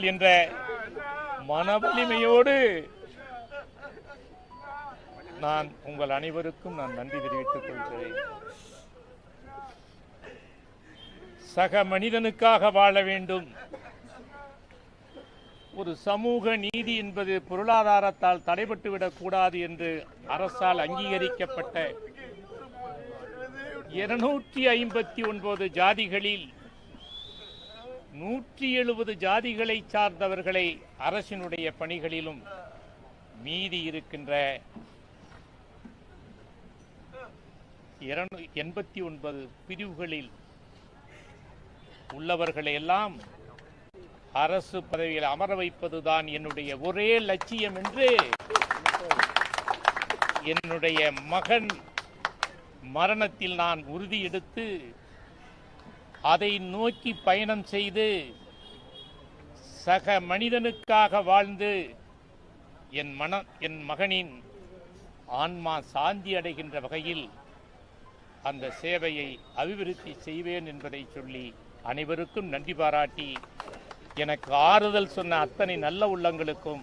என்ற மனவலிமையோடு நான் உங்கள் அனைவருக்கும் நான் நன்றி தெரிவித்துக் கொள்கிறேன். சக மனிதனுக்காக வாழ வேண்டும். ஒரு சமூக நீதி என்பது பொருளாதாரத்தால் தடைபட்டுவிடக் கூடாது என்று அரசால் அங்கீகரிக்கப்பட்ட இருநூற்றி ஐம்பத்தி ஒன்பது ஜாதிகளில் நூற்றி எழுபது ஜாதிகளை சார்ந்தவர்களை அரசினுடைய பணிகளிலும் மீதி இருக்கின்ற இருநூ- எண்பத்தி ஒன்பது பிரிவுகளில் உள்ளவர்களை எல்லாம் அரசு பதவியில் அமர வைப்பதுதான் என்னுடைய ஒரே லட்சியம் என்று என்னுடைய மகன் மரணத்தில் நான் உறுதி எடுத்து அதை நோக்கி பயணம் செய்து சக மனிதனுக்காக வாழ்ந்து என் மன என் மகனின் ஆன்மா சாந்தி அடைகின்ற வகையில் அந்த சேவையை அபிவிருத்தி செய்வேன் என்பதை சொல்லி அனைவருக்கும் நன்றி பாராட்டி எனக்கு ஆறுதல் சொன்ன அத்தனை நல்ல உள்ளங்களுக்கும்